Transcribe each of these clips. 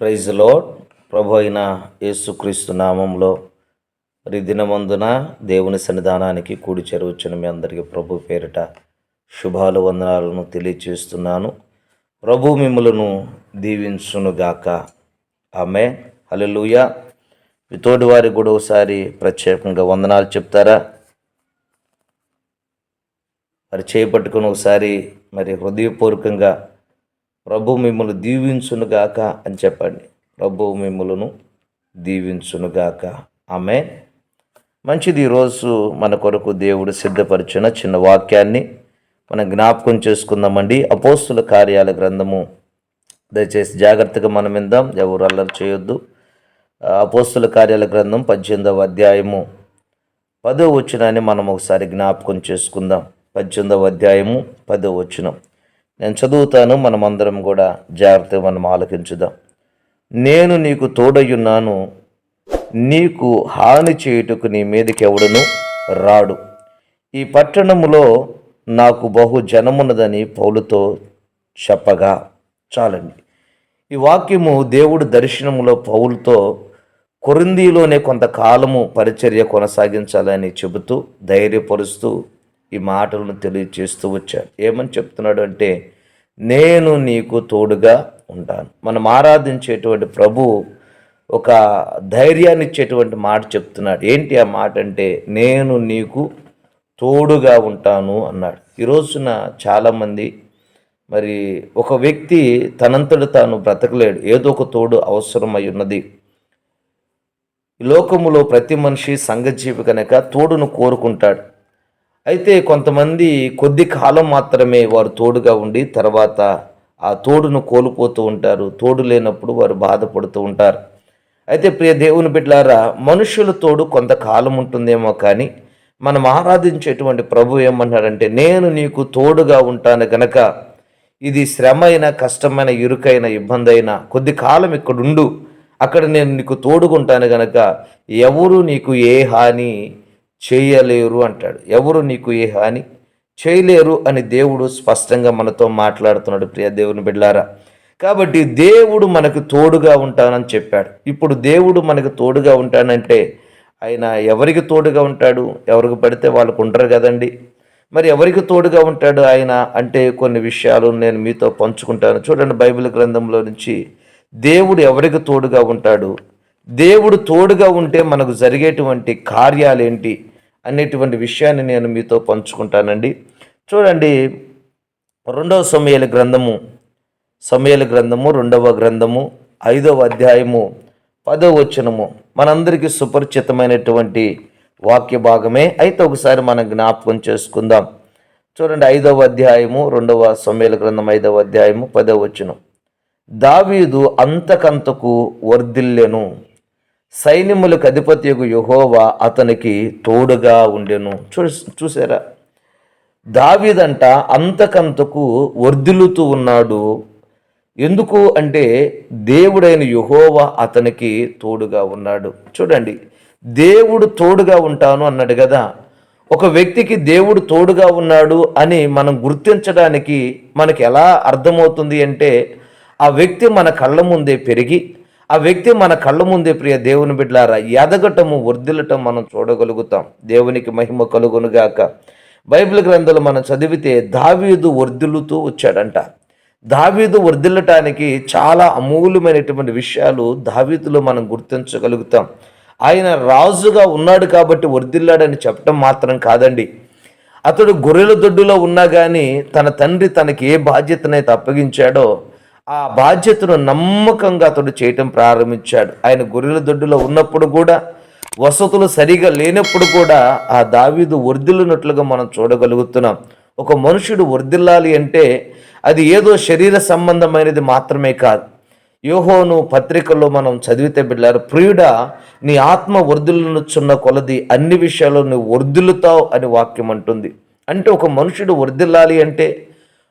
Praise load ప్రభు అయిన యేసుక్రీస్తు నామంలో మరి దినమందున దేవుని సన్నిధానానికి కూడి చేరవచ్చిన మీ అందరికీ ప్రభు పేరిట శుభాలు వందనాలను తెలియచేస్తున్నాను. ప్రభు మిమ్మలను దీవించునుగాక ఆమె హలలుయ మీ వారి వారికి కూడా ఒకసారి ప్రత్యేకంగా వందనాలు చెప్తారా? మరి చేపట్టుకుని ఒకసారి మరి హృదయపూర్వకంగా ప్రభు మిమ్మల్ని దీవించునుగాక అని చెప్పండి. ప్రభు మిమ్మలను దీవించునుగాక. ఆమె మంచిది ఈరోజు మన కొరకు దేవుడు సిద్ధపరిచిన చిన్న వాక్యాన్ని మనం జ్ఞాపకం చేసుకుందామండి. అపోస్తుల కార్యాల గ్రంథము. దయచేసి జాగ్రత్తగా మనం విందాం. ఎవరు అల్లరి చేయొద్దు. అపోస్తుల కార్యాల గ్రంథం పద్దెనిమిదవ అధ్యాయము. పదో వచ్చినాన్ని మనం ఒకసారి జ్ఞాపకం చేసుకుందాం. పద్దెనిమిదవ అధ్యాయము పదో వచ్చినాం నేను చదువుతాను మనమందరం కూడా జాగ్రత్తగా మనం ఆలకించుదాం నేను నీకు తోడయున్నాను నీకు హాని చేయుటకు నీ మీదకి ఎవడను రాడు. ఈ పట్టణములో నాకు బహు జనమున్నదని పౌలుతో చెప్పగా చాలండి. ఈ వాక్యము దేవుడు దర్శనములో పౌలుతో కొరిందీలోనే కొంతకాలము పరిచర్య కొనసాగించాలని చెబుతూ ధైర్యపరుస్తూ ఈ మాటలను తెలియచేస్తూ వచ్చాడు. ఏమని చెప్తున్నాడు అంటే నేను నీకు తోడుగా ఉంటాను. మనం ఆరాధించేటువంటి ప్రభు ఒక ధైర్యాన్ని ఇచ్చేటువంటి మాట చెప్తున్నాడు. ఏంటి ఆ మాట అంటే నేను నీకు తోడుగా ఉంటాను అన్నాడు. ఈ రోజున చాలామంది మరి ఒక వ్యక్తి తనంతట తాను బ్రతకలేడు. ఏదో ఒక తోడు అవసరమై ఉన్నది. ఈ లోకములో ప్రతి మనిషి సంఘజీవి కనుక తోడును కోరుకుంటాడు. అయితే కొంతమంది కొద్ది కాలం మాత్రమే వారు తోడుగా ఉండి తర్వాత ఆ తోడును కోల్పోతూ ఉంటారు. తోడు లేనప్పుడు వారు బాధపడుతూ ఉంటారు. అయితే ప్రియ దేవుని బిడ్డలారా మనుషుల తోడు కొంతకాలం ఉంటుందేమో కానీ మనం ఆరాధించేటువంటి ప్రభు ఏమన్నాడంటే నేను నీకు తోడుగా ఉంటాను గనక ఇది శ్రమ కష్టమైన ఇరుకైన ఇబ్బంది అయినా కొద్ది కాలం ఇక్కడుండు అక్కడ నేను నీకు తోడుకుంటాను గనక ఎవరు నీకు ఏ హాని చేయలేరు అంటాడు. ఎవరు నీకు ఏ హాని? చేయలేరు అని దేవుడు స్పష్టంగా మనతో మాట్లాడుతున్నాడు ప్రియ దేవుని బిడ్లారా. కాబట్టి దేవుడు మనకు తోడుగా ఉంటానని చెప్పాడు. ఇప్పుడు దేవుడు మనకు తోడుగా ఉంటానంటే ఆయన ఎవరికి తోడుగా ఉంటాడు? ఎవరికి పడితే వాళ్ళకు ఉంటారు కదండి. మరి ఎవరికి తోడుగా ఉంటాడు ఆయన? అంటే కొన్ని విషయాలు నేను మీతో పంచుకుంటాను. చూడండి బైబిల్ గ్రంథంలో నుంచి దేవుడు ఎవరికి తోడుగా ఉంటాడు? దేవుడు తోడుగా ఉంటే మనకు జరిగేటువంటి కార్యాలేంటి? అనేటువంటి విషయాన్ని నేను మీతో పంచుకుంటానండి. చూడండి రెండవ సమయాల గ్రంథము సమయాల గ్రంథము రెండవ గ్రంథము ఐదవ అధ్యాయము పదవ వచనము మనందరికీ సుపరిచితమైనటువంటి వాక్య భాగమే. అయితే ఒకసారి మనం జ్ఞాపకం చేసుకుందాం. చూడండి ఐదవ అధ్యాయము రెండవ సమయాల గ్రంథం ఐదవ అధ్యాయము పదవ వచనం. దావీదు అంతకంతకు వర్ధిల్లెను. సైన్యములకు అధిపత్యకు యహోవా అతనికి తోడుగా ఉండెను. చూ చూసారా? దావీదంట అంతకంతకు వర్ధిల్లుతూ ఉన్నాడు. ఎందుకు అంటే దేవుడైన యుహోవా అతనికి తోడుగా ఉన్నాడు. చూడండి దేవుడు తోడుగా ఉంటాను అన్నాడు కదా. ఒక వ్యక్తికి దేవుడు తోడుగా ఉన్నాడు అని మనం గుర్తించడానికి మనకి ఎలా అర్థమవుతుంది అంటే ఆ వ్యక్తి మన కళ్ళ ముందే పెరిగి ఆ వ్యక్తి మన కళ్ళ ముందే ప్రియ దేవుని బిడ్డలారా ఎదగటము వర్ధిల్లటం మనం చూడగలుగుతాం. దేవునికి మహిమ కలుగునుగాక. బైబిల్ గ్రంథాలు మనం చదివితే దావీదు వర్ధిల్లుతూ వచ్చాడంట. దావీదు వర్ధిల్లటానికి చాలా అమూల్యమైనటువంటి విషయాలు దావీదులో మనం గుర్తించగలుగుతాం. ఆయన రాజుగా ఉన్నాడు కాబట్టి వర్ధిల్లాడని చెప్పడం మాత్రం కాదండి. అతడు గొర్రెల దొడ్డులో ఉన్నా కానీ తన తండ్రి తనకి ఏ బాధ్యతనైతే అప్పగించాడో ఆ బాధ్యతను నమ్మకంగా అతడు చేయటం ప్రారంభించాడు. ఆయన గొర్రెల దొడ్డులో ఉన్నప్పుడు కూడా వసతులు సరిగా లేనప్పుడు కూడా ఆ దావీదు వర్ధిల్లునట్లుగా మనం చూడగలుగుతున్నాం. ఒక మనుషుడు వర్ధిల్లాలి అంటే అది ఏదో శరీర సంబంధమైనది మాత్రమే కాదు. యోహోను పత్రికల్లో మనం చదివితే బిడ్డారు ప్రియుడా నీ ఆత్మ వర్ధిల్లునుచున్న కొలది అన్ని విషయాల్లో నువ్వు వర్ధిల్లుతావు అని వాక్యం అంటుంది. అంటే ఒక మనుషుడు వర్ధిల్లాలి అంటే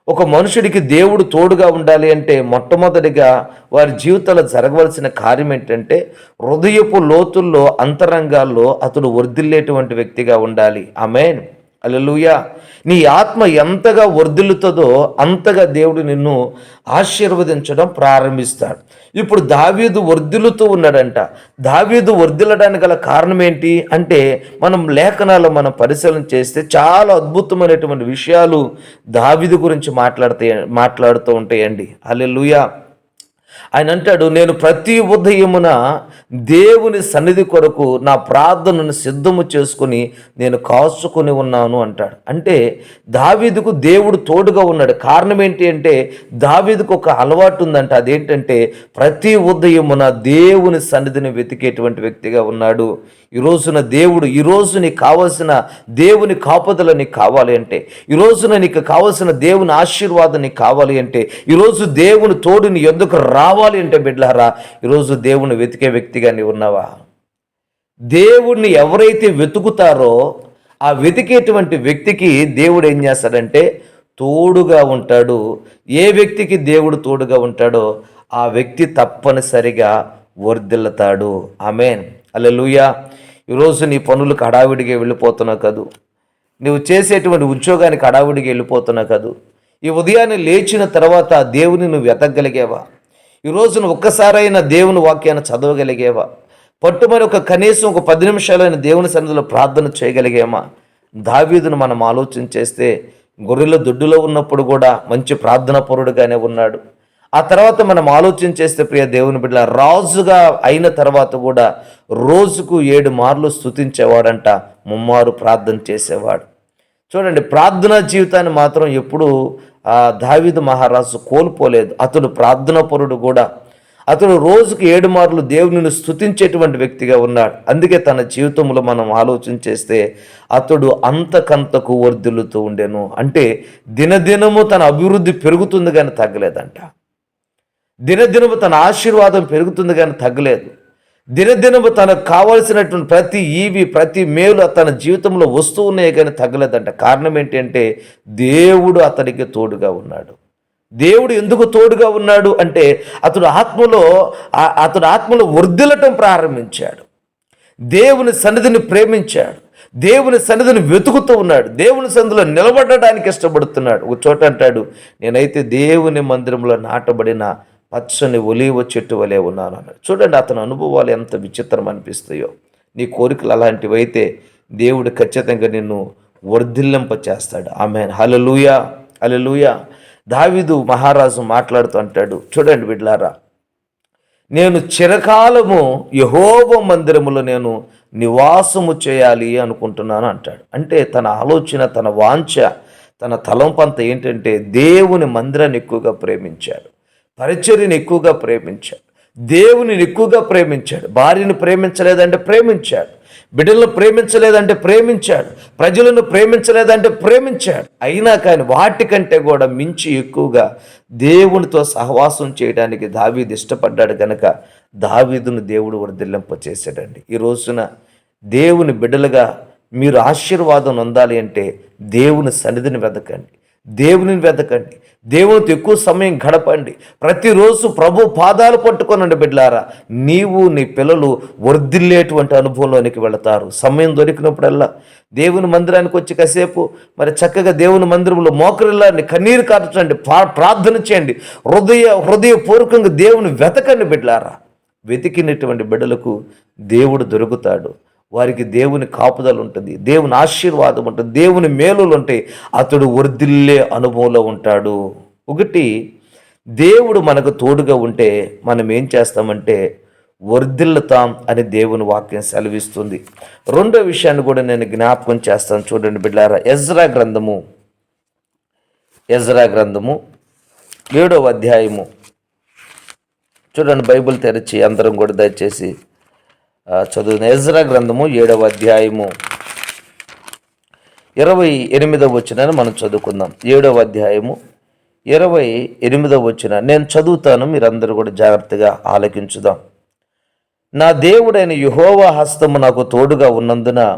ఒక మనుషుడికి దేవుడు తోడుగా ఉండాలి అంటే మొట్టమొదటిగా వారి జీవితంలో జరగవలసిన కార్యం ఏంటంటే హృదయపు లోతుల్లో అంతరంగాల్లో అతడు వర్ధిల్లేటువంటి వ్యక్తిగా ఉండాలి. ఆమెన్. అల్లెలుయ. నీ ఆత్మ ఎంతగా వర్ధిల్లుతుందో అంతగా దేవుడు నిన్ను ఆశీర్వదించడం ప్రారంభిస్తాడు. ఇప్పుడు దావీదు వర్ధిల్లుతూ ఉన్నాడంట. దావీదు వర్ధిల్లడానికి గల కారణం ఏంటి? అంటే మనం లేఖనాలు మనం పరిశీలన చేస్తే చాలా అద్భుతమైనటువంటి విషయాలు దావీదు గురించి మాట్లాడతాయి మాట్లాడుతూ ఉంటాయండి. అల్లెలుయా. ఆయన అంటాడు నేను ప్రతి ఉదయమున దేవుని సన్నిధి కొరకు నా ప్రార్థనను సిద్ధము చేసుకుని నేను కాచుకొని ఉన్నాను అంటాడు. అంటే దావీదుకు దేవుడు తోడుగా ఉన్నాడు. కారణం ఏంటి అంటే దావీదుకు ఒక అలవాటు ఉందంట. అదేంటంటే ప్రతి ఉదయమున దేవుని సన్నిధిని వెతికేటువంటి వ్యక్తిగా ఉన్నాడు. ఈ రోజున దేవుడు ఈ రోజు నీకు కావలసిన దేవుని కాపుదల నీకు కావాలి అంటే ఈ రోజున నీకు కావలసిన దేవుని ఆశీర్వాదం నీకు కావాలి అంటే ఈరోజు దేవుని తోడుని ఎందుకు రావాలి అంటే బిడ్డలారా ఈరోజు దేవుని వెతికే వ్యక్తిగా నీవు ఉన్నావా? దేవుణ్ణి ఎవరైతే వెతుకుతారో ఆ వెతికేటువంటి వ్యక్తికి దేవుడు ఏం చేస్తాడంటే తోడుగా ఉంటాడు. ఏ వ్యక్తికి దేవుడు తోడుగా ఉంటాడో ఆ వ్యక్తి తప్పనిసరిగా వర్ధిల్లుతాడు. ఆమెన్. అల్లెలుయా ఈరోజు నీ పనులకు హడావిడిగా వెళ్ళిపోతున్నావు కదూ. నువ్వు చేసేటువంటి ఉద్యోగానికి హడావిడిగా వెళ్ళిపోతున్నావు కదూ. ఈ ఉదయాన్నే లేచిన తర్వాత దేవుని నువ్వు వెతకగలిగేవా? ఈ నువ్వు ఒక్కసారైనా దేవుని వాక్యాన్ని చదవగలిగేవా? పట్టుమని ఒక కనీసం ఒక పది నిమిషాలైన దేవుని సన్నిధిలో ప్రార్థన చేయగలిగేమా? దావీదును మనం ఆలోచన చేస్తే గొర్రెల దొడ్డులో ఉన్నప్పుడు కూడా మంచి ప్రార్థన పరుడుగానే ఉన్నాడు. ఆ తర్వాత మనం ఆలోచన చేస్తే ప్రియ దేవుని బిడ్డ రాజుగా అయిన తర్వాత కూడా రోజుకు ఏడు మార్లు స్తుతించేవాడంట ముమ్మారు ప్రార్థన చేసేవాడు. చూడండి ప్రార్థనా జీవితాన్ని మాత్రం ఎప్పుడూ దావిదు మహారాజు కోల్పోలేదు. అతడు ప్రార్థన పరుడు కూడా. అతడు రోజుకు ఏడు మార్లు దేవునిని స్థుతించేటువంటి వ్యక్తిగా ఉన్నాడు. అందుకే తన జీవితంలో మనం ఆలోచన చేస్తే అతడు అంతకంతకు వర్ధిల్లుతూ ఉండెను. అంటే దినదినము తన అభివృద్ధి పెరుగుతుంది కానీ తగ్గలేదంట. దినదినము తన ఆశీర్వాదం పెరుగుతుంది కానీ తగ్గలేదు. దినదినము తనకు కావలసినటువంటి ప్రతి ఈవి ప్రతి మేలు తన జీవితంలో వస్తూ ఉన్నాయి కానీ తగ్గలేదంట. కారణం ఏంటంటే దేవుడు అతనికి తోడుగా ఉన్నాడు. దేవుడు ఎందుకు తోడుగా ఉన్నాడు అంటే అతడు ఆత్మలో అతడు ఆత్మలో వర్ధిల్లటం ప్రారంభించాడు. దేవుని సన్నిధిని ప్రేమించాడు. దేవుని సన్నిధిని వెతుకుతూ ఉన్నాడు. దేవుని సన్నిధిలో నిలబడడానికి ఇష్టపడుతున్నాడు. ఒక చోట అంటాడు నేనైతే దేవుని మందిరంలో నాటబడిన పచ్చని ఒలీవ చెట్టు వలె ఉన్నాను అన్నాడు. చూడండి అతని అనుభవాలు ఎంత విచిత్రం అనిపిస్తాయో. నీ కోరికలు అలాంటివైతే దేవుడు ఖచ్చితంగా నిన్ను వర్ధిల్లింప చేస్తాడు. ఆమె హలలుయా హలలుయా దావిదు మహారాజు మాట్లాడుతూ అంటాడు. చూడండి బిడ్లారా నేను చిరకాలము యహోవ మందిరములో నేను నివాసము చేయాలి అనుకుంటున్నాను అంటాడు. అంటే తన ఆలోచన తన వాంఛ తన తలంపంత ఏంటంటే దేవుని మందిరాన్ని ఎక్కువగా ప్రేమించాడు. పరిచర్యను ఎక్కువగా ప్రేమించాడు. దేవునిని ఎక్కువగా ప్రేమించాడు. భార్యను ప్రేమించలేదంటే ప్రేమించాడు. బిడ్డలను ప్రేమించలేదంటే ప్రేమించాడు. ప్రజలను ప్రేమించలేదంటే ప్రేమించాడు. అయినా కానీ వాటికంటే కూడా మించి ఎక్కువగా దేవునితో సహవాసం చేయడానికి దావీదు ఇష్టపడ్డాడు కనుక దావీదును దేవుడు వర్ధిల్లింప చేశాడండి. ఈ రోజున దేవుని బిడ్డలుగా మీరు ఆశీర్వాదం నొందాలి అంటే దేవుని సన్నిధిని వెతకండి దేవునిని వెతకండి దేవునితో ఎక్కువ సమయం గడపండి. ప్రతిరోజు ప్రభు పాదాలు పట్టుకొనండి బిడ్లారా నీవు నీ పిల్లలు వర్ధిల్లేటువంటి అనుభవంలోనికి వెళతారు. సమయం దొరికినప్పుడల్లా దేవుని మందిరానికి వచ్చి కాసేపు మరి చక్కగా దేవుని మందిరంలో మోకరిల్లాన్ని కన్నీరు కార్చండి ప్రార్థన చేయండి. హృదయ హృదయపూర్వకంగా దేవుని వెతకండి బిడ్లారా వెతికినటువంటి బిడ్డలకు దేవుడు దొరుకుతాడు. వారికి దేవుని కాపుదల ఉంటుంది దేవుని ఆశీర్వాదం ఉంటుంది దేవుని మేలులు ఉంటాయి. అతడు వర్ధిల్లే అనుభవంలో ఉంటాడు. ఒకటి దేవుడు మనకు తోడుగా ఉంటే మనం ఏం చేస్తామంటే వర్ధిల్లుతాం అని దేవుని వాక్యం సెలవిస్తుంది. రెండో విషయాన్ని కూడా నేను జ్ఞాపకం చేస్తాను. చూడండి బిడ్డారా ఎజ్రా గ్రంథము. ఎజ్రా గ్రంథము ఏడవ అధ్యాయము. చూడండి బైబిల్ తెరిచి అందరం కూడా దయచేసి చదువు ఎజ్రా గ్రంథము ఏడవ అధ్యాయము. ఇరవై ఎనిమిదవ వచ్చిన మనం చదువుకుందాం. ఏడవ అధ్యాయము ఇరవై ఎనిమిదవ వచ్చిన నేను చదువుతాను మీరందరూ కూడా జాగ్రత్తగా ఆలకించుదాం. నా దేవుడైన యుహోవా హస్తము నాకు తోడుగా ఉన్నందున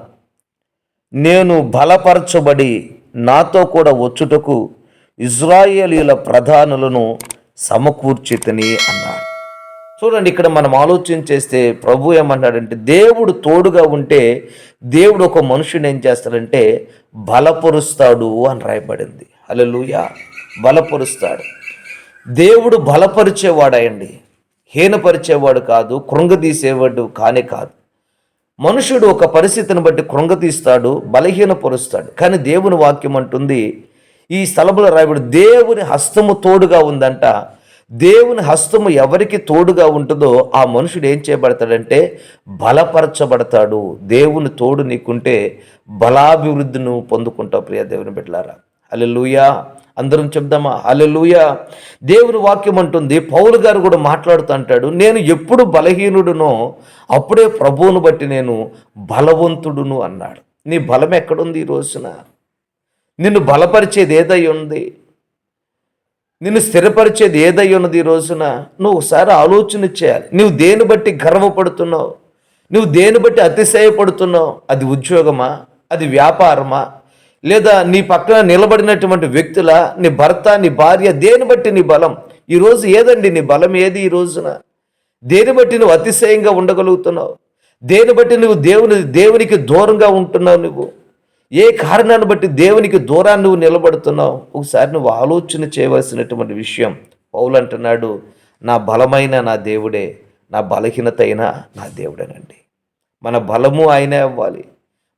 నేను బలపరచబడి నాతో కూడా వచ్చుటకు ఇజ్రాయేలీల ప్రధానులను సమకూర్చితని అన్నాడు. చూడండి ఇక్కడ మనం ఆలోచన చేస్తే ప్రభు ఏమన్నాడంటే దేవుడు తోడుగా ఉంటే దేవుడు ఒక మనుషుని ఏం చేస్తాడంటే బలపరుస్తాడు అని రాయబడింది. హల్లెలూయా. బలపరుస్తాడు. దేవుడు బలపరిచేవాడండి హీనపరిచేవాడు కాదు కృంగదీసేవాడు కానే కాదు. మనుషుడు ఒక పరిస్థితిని బట్టి కృంగతీస్తాడు బలహీనపరుస్తాడు. కానీ దేవుని వాక్యం అంటుంది ఈ స్థలంలో రాయబడి దేవుని హస్తము తోడుగా ఉందంట దేవుని హస్తము ఎవరికి తోడుగా ఉంటుందో ఆ మనుషుడు ఏం చేయబడతాడంటే బలపరచబడతాడు. దేవుని తోడు నీకుంటే బలాభివృద్ధిని పొందుకుంటావు ప్రియ దేవుని బిడ్డలారా. అల్లెలుయా అందరం చెప్దామా? అల్లెలుయా దేవుని వాక్యం అంటుంది పౌలు గారు కూడా మాట్లాడుతూ అంటాడు నేను ఎప్పుడు బలహీనుడునో అప్పుడే ప్రభువును బట్టి నేను బలవంతుడును అన్నాడు. నీ బలం ఎక్కడుంది ఈ రోజున? నిన్ను బలపరిచేది ఏదై ఉంది? నిన్ను స్థిరపరిచేది ఏదై ఉన్నది ఈ రోజున? నువ్వు ఒకసారి ఆలోచన చేయాలి. నువ్వు దేని బట్టి గర్వపడుతున్నావు? నువ్వు దేని బట్టి అతిశయపడుతున్నావు? అది ఉద్యోగమా? అది వ్యాపారమా? లేదా నీ పక్కన నిలబడినటువంటి వ్యక్తుల? నీ భర్త నీ భార్య దేని బట్టి నీ బలం? ఈరోజు ఏదండి నీ బలం ఏది ఈ రోజున? దేని బట్టి నువ్వు అతిశయంగా ఉండగలుగుతున్నావు? దేని బట్టి నువ్వు దేవుని దేవునికి దూరంగా ఉంటున్నావు నువ్వు? ఏ కారణాన్ని బట్టి దేవునికి దూరాన్ని నువ్వు నిలబడుతున్నావు? ఒకసారి నువ్వు ఆలోచన చేయవలసినటువంటి విషయం పౌలు అంటున్నాడు నా బలమైన నా దేవుడే నా బలహీనత అయినా నా దేవుడేనండి. మన బలము ఆయనే అవ్వాలి.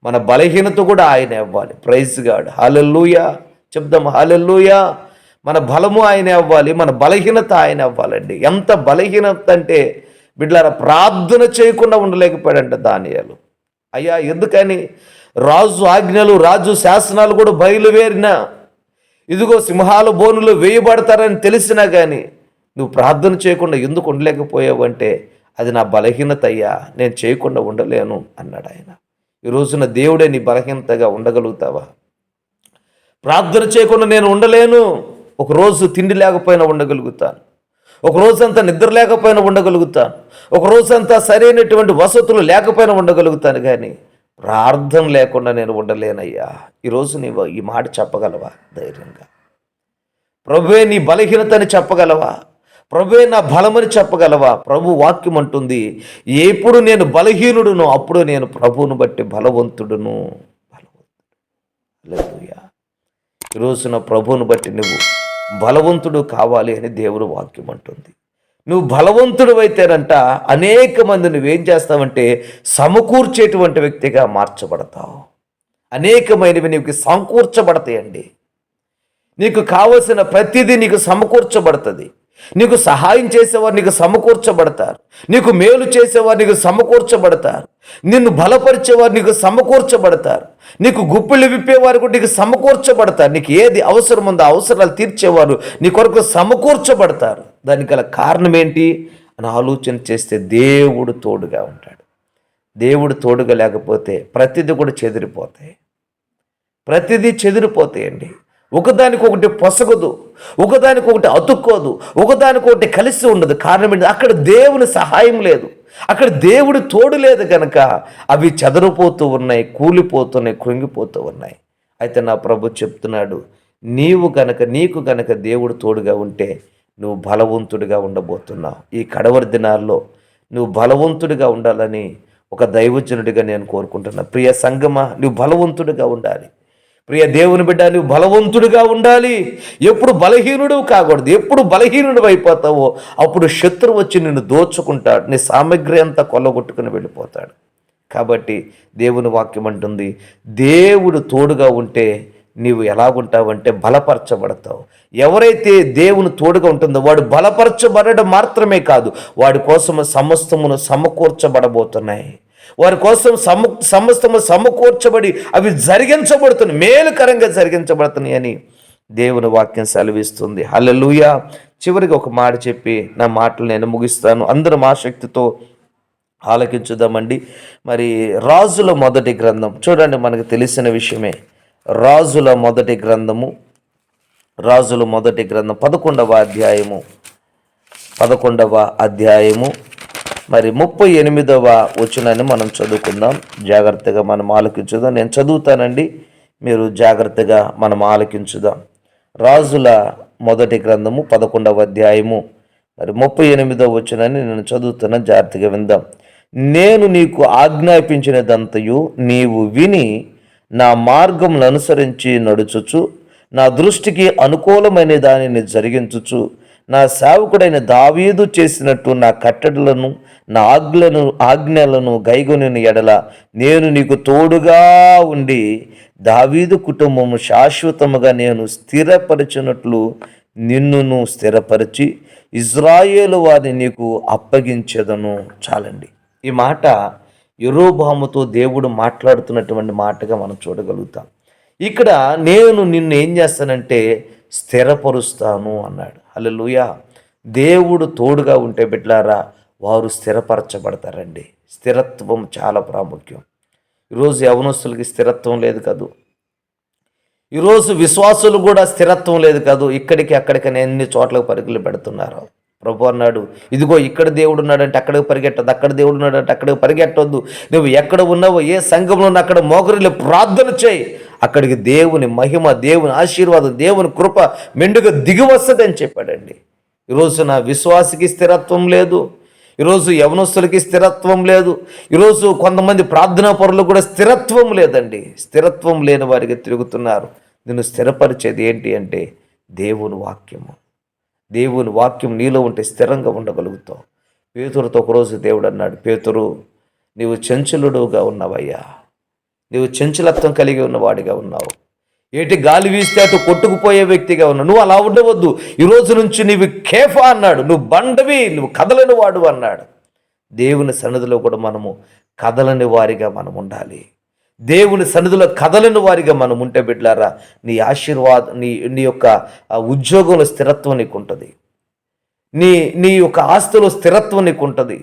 మన బలహీనత కూడా ఆయనే అవ్వాలి. ప్రైజ్ గాడ్ హాలెల్లుయా చెప్దాం హాలెల్లుయా మన బలము ఆయనే అవ్వాలి. మన బలహీనత ఆయన అవ్వాలండి. ఎంత బలహీనత అంటే బిడ్డలారా ప్రార్థన చేయకుండా ఉండలేకపోయాడంట దానియాలు. అయ్యా ఎందుకని? రాజు ఆజ్ఞలు రాజు శాసనాలు కూడా బయలువేరిన. ఇదిగో సింహాల బోనులు వేయబడతారని తెలిసినా కానీ నువ్వు ప్రార్థన చేయకుండా ఎందుకు ఉండలేకపోయావు అంటే అది నా బలహీనత అయ్యా నేను చేయకుండా ఉండలేను అన్నాడు ఆయన. ఈ రోజున దేవుడే నీ బలహీనతగా ఉండగలుగుతావా? ప్రార్థన చేయకుండా నేను ఉండలేను ఒక రోజు తిండి లేకపోయినా ఉండగలుగుతాను. ఒక రోజంతా నిద్ర లేకపోయినా ఉండగలుగుతాను. ఒక రోజంతా సరైనటువంటి వసతులు లేకపోయినా ఉండగలుగుతాను కానీ ప్రార్థన లేకుండా నేను ఉండలేనయ్యా. ఈరోజు నీవు ఈ మాట చెప్పగలవా? ధైర్యంగా. ప్రభువే నీ బలహీనతని చెప్పగలవా? ప్రభువే నా బలమని చెప్పగలవా? ప్రభు వాక్యం అంటుంది ఎప్పుడు నేను బలహీనుడును అప్పుడు నేను ప్రభువును బట్టి బలవంతుడును. బలవంతుడు. ఈ రోజున ప్రభువును బట్టి నువ్వు బలవంతుడు కావాలి అని దేవుడు వాక్యం అంటుంది. నువ్వు బలవంతుడు అయితేనంట అనేక మంది నువ్వేం చేస్తావంటే సమకూర్చేటువంటి వ్యక్తిగా మార్చబడతావు. అనేకమైనవి నీకు సమకూర్చబడతాయండి. నీకు కావలసిన ప్రతిదీ నీకు సమకూర్చబడుతుంది. నీకు సహాయం చేసేవారు నీకు సమకూర్చబడతారు. నీకు మేలు చేసేవారు నీకు సమకూర్చబడతారు. నిన్ను బలపరిచేవారు నీకు సమకూర్చబడతారు. నీకు గుప్పిళ్ళు విప్పేవారు కూడా నీకు సమకూర్చబడతారు. నీకు ఏది అవసరం ఉందో అవసరాలు తీర్చేవారు నీ కొరకు సమకూర్చబడతారు. దానికి గల కారణం ఏంటి? అని ఆలోచన చేస్తే దేవుడు తోడుగా ఉంటాడు. దేవుడు తోడుగా లేకపోతే ప్రతిదీ కూడా చెదిరిపోతాయి. ప్రతిదీ చెదిరిపోతాయండి. ఒకదానికొకటి పొసగదు ఒకదానికొకటి అతుక్కోదు ఒకదానికొకటి కలిసి ఉండదు. కారణం ఏంటి? అక్కడ దేవుని సహాయం లేదు. అక్కడ దేవుడి తోడు లేదు కనుక అవి చెదరిపోతూ ఉన్నాయి కూలిపోతున్నాయి కృంగిపోతూ ఉన్నాయి. అయితే నా ప్రభు చెప్తున్నాడు నీవు గనక నీకు గనక దేవుడు తోడుగా ఉంటే నువ్వు బలవంతుడిగా ఉండబోతున్నావు. ఈ కడవరి దినాల్లో నువ్వు బలవంతుడిగా ఉండాలని ఒక దైవజనుడిగా నేను కోరుకుంటున్నా. ప్రియ సంగమా నువ్వు బలవంతుడిగా ఉండాలి. ప్రియ దేవుని బిడ్డ నువ్వు బలవంతుడిగా ఉండాలి. ఎప్పుడు బలహీనుడు కాకూడదు. ఎప్పుడు బలహీనుడు అయిపోతావో అప్పుడు శత్రువు వచ్చి నిన్ను దోచుకుంటాడు. నీ సామగ్రి అంతా కొల్లగొట్టుకుని వెళ్ళిపోతాడు. కాబట్టి దేవుని వాక్యం అంటుంది దేవుడు తోడుగా ఉంటే నీవు ఎలాగుంటావంటే బలపరచబడతావు. ఎవరైతే దేవుని తోడుగా ఉంటుందో వాడు బలపరచబడడం మాత్రమే కాదు వాడి కోసం సమస్తమును సమకూర్చబడబోతున్నాయి. వారి కోసం సమ సమస్తము సమకూర్చబడి అవి జరిగించబడుతున్నాయి. మేలుకరంగా జరిగించబడుతున్నాయి అని దేవుని వాక్యం సెలవిస్తుంది. హలలుయ చివరికి ఒక మాట చెప్పి నా మాటలు నేను ముగిస్తాను. అందరూ మా శక్తితో ఆలకించుదామండి. మరి రాజుల మొదటి గ్రంథం. చూడండి మనకు తెలిసిన విషయమే. రాజుల మొదటి గ్రంథము. రాజుల మొదటి గ్రంథం. పదకొండవ అధ్యాయము. పదకొండవ అధ్యాయము. మరి ముప్పై ఎనిమిదవ వచనాన్ని మనం చదువుకుందాం. జాగ్రత్తగా మనం ఆలకించుదాం. నేను చదువుతానండి. మీరు జాగ్రత్తగా మనం ఆలకించుదాం. రాజుల మొదటి గ్రంథము పదకొండవ అధ్యాయము. మరి ముప్పై ఎనిమిదవ వచ్చినని నేను చదువుతున్న జాగ్రత్తగా విందాం. నేను నీకు ఆజ్ఞాపించినదంతయు నీవు విని నా మార్గములను అనుసరించి నడుచుచు నా దృష్టికి అనుకూలమైన దానిని జరిగించుచు నా సేవకుడైన దావీదు చేసినట్టు నా కట్టడలను నా ఆజ్ఞలను ఆజ్ఞలను గైగొనిన ఎడల నేను నీకు తోడుగా ఉండి దావీదు కుటుంబము శాశ్వతముగా నేను స్థిరపరిచినట్లు నిన్నును స్థిరపరిచి ఇజ్రాయేలు వారిని నీకు అప్పగించేదను. చాలండి. ఈ మాట యెరోబాముతో దేవుడు మాట్లాడుతున్నటువంటి మాటగా మనం చూడగలుగుతాం. ఇక్కడ నేను నిన్ను ఏం చేస్తానంటే స్థిరపరుస్తాను అన్నాడు. హల్లెలూయా. దేవుడు తోడుగా ఉంటే బిడ్లారా వారు స్థిరపరచబడతారండి. స్థిరత్వం చాలా ప్రాముఖ్యం. ఈరోజు యవనస్తులకి స్థిరత్వం లేదు కాదు? ఈరోజు విశ్వాసులు కూడా స్థిరత్వం లేదు కాదు? ఇక్కడికి అక్కడికి ఎన్ని చోట్లకు పరుగులు పెడుతున్నారు? ప్రభు అన్నాడు ఇదిగో ఇక్కడ దేవుడు ఉన్నాడంటే అక్కడికి పరిగెట్టద్దు అక్కడ దేవుడు ఉన్నాడంటే అక్కడికి పరిగెట్టొద్దు. నువ్వు ఎక్కడ ఉన్నావో ఏ సంఘంలో ఉన్నా అక్కడ మోకరులు ప్రార్థన చేయి. అక్కడికి దేవుని మహిమ దేవుని ఆశీర్వాదం దేవుని కృప మెండుగా దిగివస్తుంది అని చెప్పాడండి. ఈరోజు నా విశ్వాసికి స్థిరత్వం లేదు. ఈరోజు యవనస్తులకి స్థిరత్వం లేదు. ఈరోజు కొంతమంది ప్రార్థనా పరులు కూడా స్థిరత్వం లేదండి. స్థిరత్వం లేని వారికి తిరుగుతున్నారు. నిన్ను స్థిరపరిచేది ఏంటి అంటే దేవుని వాక్యము. దేవుని వాక్యం నీలో ఉంటే స్థిరంగా ఉండగలుగుతావు. పేతురుతో ఒకరోజు దేవుడు అన్నాడు పేతురు నీవు చంచలుడుగా ఉన్నావయ్యా. నీవు చంచలత్వం కలిగి ఉన్నవాడిగా ఉన్నావు. ఏటి గాలి వీస్తే అటు కొట్టుకుపోయే వ్యక్తిగా ఉన్నావు. నువ్వు అలా ఉండవద్దు. ఈరోజు నుంచి నీవు కేఫా అన్నాడు. నువ్వు బండవి నువ్వు కదలని వాడు అన్నాడు. దేవుని సన్నిధిలో కూడా మనము కదలని వారిగా మనం ఉండాలి. దేవుని సన్నిధిలో కదలని వారిగా మనం ఉంటే బిడ్లారా నీ ఆశీర్వాద నీ నీ యొక్క ఉద్యోగంలో స్థిరత్వం నీకు ఉంటుంది నీ నీ యొక్క ఆస్తిలో స్థిరత్వం నీకు ఉంటుంది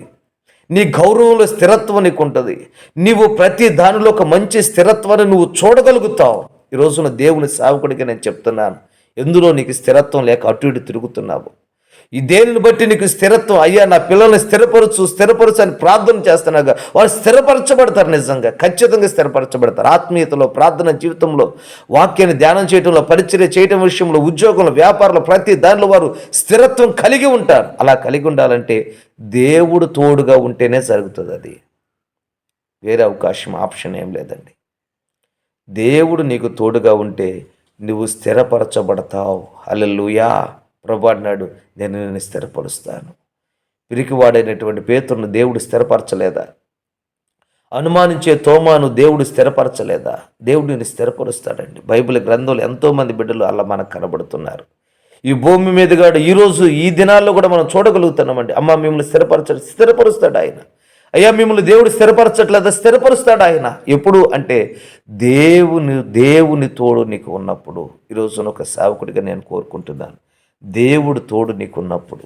నీ గౌరవంలో స్థిరత్వం నీకు ఉంటుంది నీవు ప్రతి దానిలో ఒక మంచి స్థిరత్వాన్ని నువ్వు చూడగలుగుతావు. ఈ రోజున దేవుని సేవకుడికి నేను చెప్తున్నాను ఎందులో నీకు స్థిరత్వం లేక అటు ఇటు తిరుగుతున్నావు? ఈ దేనిని బట్టి నీకు స్థిరత్వం? అయ్యా నా పిల్లల్ని స్థిరపరచు స్థిరపరచు అని ప్రార్థన చేస్తున్నాగా వాళ్ళు స్థిరపరచబడతారు నిజంగా. ఖచ్చితంగా స్థిరపరచబడతారు. ఆత్మీయతలో ప్రార్థన జీవితంలో వాక్యాన్ని ధ్యానం చేయడంలో పరిచర్య చేయటం విషయంలో ఉద్యోగంలో వ్యాపారంలో ప్రతి దానిలో వారు స్థిరత్వం కలిగి ఉంటారు. అలా కలిగి ఉండాలంటే దేవుడు తోడుగా ఉంటేనే జరుగుతుంది అది. వేరే అవకాశం ఆప్షన్ ఏం లేదండి. దేవుడు నీకు తోడుగా ఉంటే నువ్వు స్థిరపరచబడతావు. అల్లెలుయా ప్రభు అన్నాడు నేను నిన్ను స్థిరపరుస్తాను. పిరికివాడైనటువంటి పేతురును దేవుడు స్థిరపరచలేదా? అనుమానించే తోమాను దేవుడు స్థిరపరచలేదా? దేవుడు స్థిరపరుస్తాడండి. బైబిల్ గ్రంథంలో ఎంతోమంది బిడ్డలు అలా మనకు కనబడుతున్నారు. ఈ భూమి మీద కాడు ఈరోజు ఈ దినాల్లో కూడా మనం చూడగలుగుతున్నామండి. అమ్మ మిమ్మల్ని స్థిరపరచ స్థిరపరుస్తాడు ఆయన. అయ్యా మిమ్మల్ని దేవుడు స్థిరపరచట్లేదా? స్థిరపరుస్తాడు ఆయన. ఎప్పుడు అంటే దేవుని దేవుని తోడు నీకు ఉన్నప్పుడు. ఈరోజు ఒక సేవకుడిగా నేను కోరుకుంటున్నాను. దేవుడు తోడు నీకు ఉన్నప్పుడు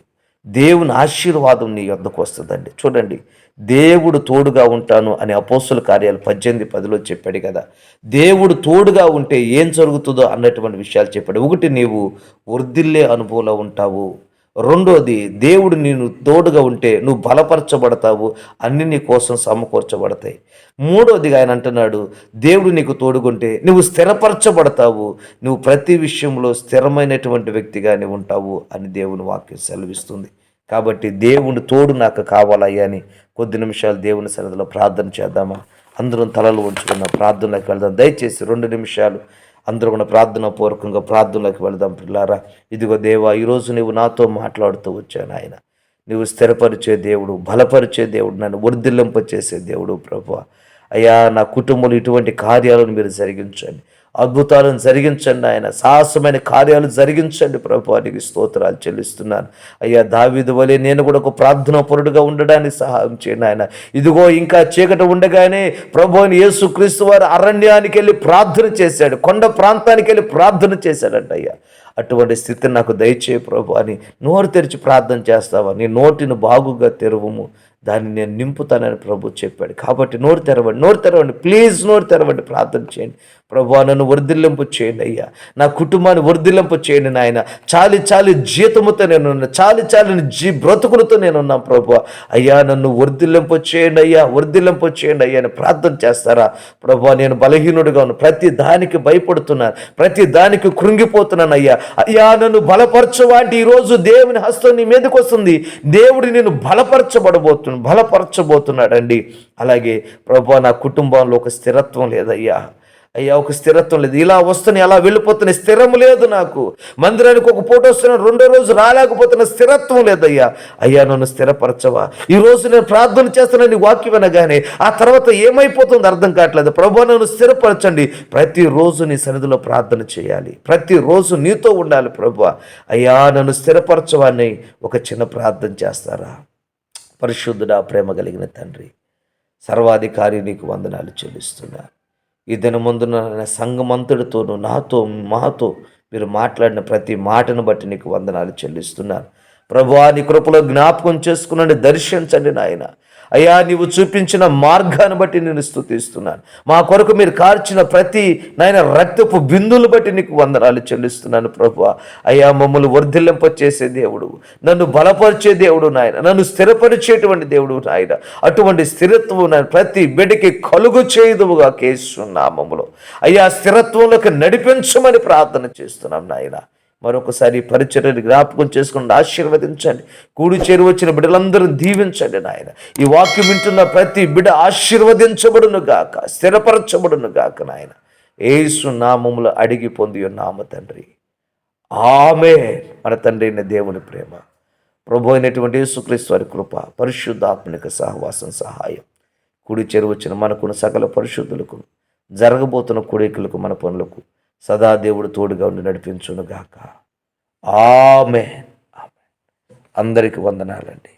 దేవుని ఆశీర్వాదం నీ వద్దకు వస్తుందండి. చూడండి దేవుడు తోడుగా ఉంటాను అని అపోస్తుల కార్యాలు పద్దెనిమిది పదిలో చెప్పాడు కదా. దేవుడు తోడుగా ఉంటే ఏం జరుగుతుందో అన్నటువంటి విషయాలు చెప్పాడు. ఒకటి నీవు వృద్ధిల్లే అనుభవంలో ఉంటావు. రెండోది దేవుడు నేను తోడుగా ఉంటే నువ్వు బలపరచబడతావు అన్ని నీ కోసం సమకూర్చబడతాయి. మూడోదిగా ఆయన అంటున్నాడు దేవుడు నీకు తోడుగుంటే నువ్వు స్థిరపరచబడతావు నువ్వు ప్రతి విషయంలో స్థిరమైనటువంటి వ్యక్తిగానే ఉంటావు అని దేవుని వాక్యం సెలవిస్తుంది. కాబట్టి దేవుని తోడు నాకు కావాలయ్యా అని కొద్ది నిమిషాలు దేవుని సన్నిధిలో ప్రార్థన చేద్దామా? అందరం తలలు ఉంచుకున్న ప్రార్థనలోకి వెళ్దాం. దయచేసి రెండు నిమిషాలు అందరూ కూడా ప్రార్థన పూర్వకంగా ప్రార్థనలోకి వెళ్దాం పిల్లారా. ఇదిగో దేవా ఈరోజు నువ్వు నాతో మాట్లాడుతూ వచ్చాను ఆయన నువ్వు స్థిరపరిచే దేవుడు బలపరిచే దేవుడు నన్ను వర్ధిల్లింప చేసే దేవుడు ప్రభు. అయ్యా నా కుటుంబంలో ఇటువంటి కార్యాలను మీరు జరిగించండి. అద్భుతాలను జరిగించండి ఆయన. సాహసమైన కార్యాలు జరిగించండి ప్రభు. నీకు స్తోత్రాలు చెల్లిస్తున్నాను. అయ్యా దావిదు వలె నేను కూడా ఒక ప్రార్థన పరుడుగా ఉండడానికి సహాయం చేయండి ఆయన. ఇదిగో ఇంకా చీకటి ఉండగానే ప్రభు అని యేసుక్రీస్తు వారు అరణ్యానికి వెళ్ళి ప్రార్థన చేశాడు. కొండ ప్రాంతానికి వెళ్ళి ప్రార్థన చేశాడంట అయ్యా. అటువంటి స్థితిని నాకు దయచే ప్రభు అని నోరు తెరిచి ప్రార్థన చేస్తావా? నీ నోటిని బాగుగా తెరువుము. దాన్ని నేను నింపుతానని ప్రభు చెప్పాడు. కాబట్టి నోరు తెరవండి నోరు తెరవండి ప్లీజ్ నోరు తెరవండి ప్రార్థన చేయండి. ప్రభు నన్ను వర్ధిల్లింపు చేయండి అయ్యా. నా కుటుంబాన్ని వర్ధిల్లింపు చేయండి నాయన. చాలి చాలి జీతముతో నేనున్నా చాలి చాలిని జీ బ్రతుకులతో నేను ప్రభు. అయ్యా నన్ను వర్ధిల్లింపు చేయండి అయ్యా వర్ధిల్లింపు చేయండి అయ్యా అని ప్రార్థన చేస్తారా? ప్రభు నేను బలహీనుడిగా ఉన్నాను. ప్రతి దానికి భయపడుతున్నాను ప్రతి దానికి కృంగిపోతున్నాను అయ్యా. అయ్యా నన్ను బలపరచవాటి ఈరోజు దేవుని హస్తం నీ మీదకి వస్తుంది. దేవుడు నేను బలపరచబడబోతున్నాను బలపరచబోతున్నాడండి. అలాగే ప్రభా నా కుటుంబంలో ఒక స్థిరత్వం లేదయ్యా. అయ్యా ఒక స్థిరత్వం లేదు. ఇలా వస్తున్నాయి అలా వెళ్ళిపోతున్న స్థిరం లేదు నాకు. మందిరానికి ఒక పూట వస్తున్నా రెండో రోజు రాలేకపోతున్న స్థిరత్వం లేదయ్యా. అయ్యా నన్ను స్థిరపరచవా. ఈ రోజు నేను ప్రార్థన చేస్తున్న నీ వాక్యం వినగానే ఆ తర్వాత ఏమైపోతుందో అర్థం కావట్లేదు. ప్రభు నన్ను స్థిరపరచండి. ప్రతిరోజు నీ సన్నిధిలో ప్రార్థన చేయాలి. ప్రతిరోజు నీతో ఉండాలి ప్రభు. అయ్యా నన్ను స్థిరపరచవాన్ని ఒక చిన్న ప్రార్థన చేస్తారా? పరిశుద్ధుడా ప్రేమ కలిగిన తండ్రి. సర్వాధికారి నీకు వందనాలు చెల్లిస్తున్నా. ఈ దినమందున సంఘమంతుడితోనూ నాతో మాతో మీరు మాట్లాడిన ప్రతి మాటను బట్టి నీకు వందనాలు చెల్లిస్తున్నాను ప్రభు నీ కృపలో జ్ఞాపకం చేసుకునండి దర్శించండి నాయన. అయ్యా నీవు చూపించిన మార్గాన్ని బట్టి నేను స్థుతిస్తున్నాను. మా కొరకు మీరు కార్చిన ప్రతి నాయన రక్తపు బిందువులు బట్టి నీకు వందనాలు చెల్లిస్తున్నాను ప్రభు అయ్యా మమ్మల్ని వర్ధిల్లింప చేసే దేవుడు నన్ను బలపరిచే దేవుడు నాయన నన్ను స్థిరపరిచేటువంటి దేవుడు నాయన అటువంటి స్థిరత్వం నాయన ప్రతి బిడ్డకి కలుగు చేయదువుగా కేసునామములో అయ్యా స్థిరత్వంలోకి నడిపించమని ప్రార్థన చేస్తున్నాం నాయన. మరొకసారి ఈ పరిచర్యని జ్ఞాపకం చేసుకుని ఆశీర్వదించండి. కూడి చేరు వచ్చిన బిడ్డలందరూ దీవించండి నాయన. ఈ వాక్యం వింటున్న ప్రతి బిడ్డ ఆశీర్వదించబడును గాక స్థిరపరచబడును గాక నాయన. ఏసు నామములు అడిగి పొంది ఉన్నామ తండ్రి. ఆమె మన తండ్రి అయిన దేవుని ప్రేమ. ప్రభు అయినటువంటి యేసుక్రీస్తు వారి కృప పరిశుద్ధాత్మక సహవాసం సహాయం. కుడి చెరు వచ్చిన మనకున్న సకల పరిశుద్ధులకు జరగబోతున్న కుడికలకు మన పనులకు సదాదేవుడు తోడుగా ఉండి నడిపించును గాక ఆమె అందరికి వందనాలండి.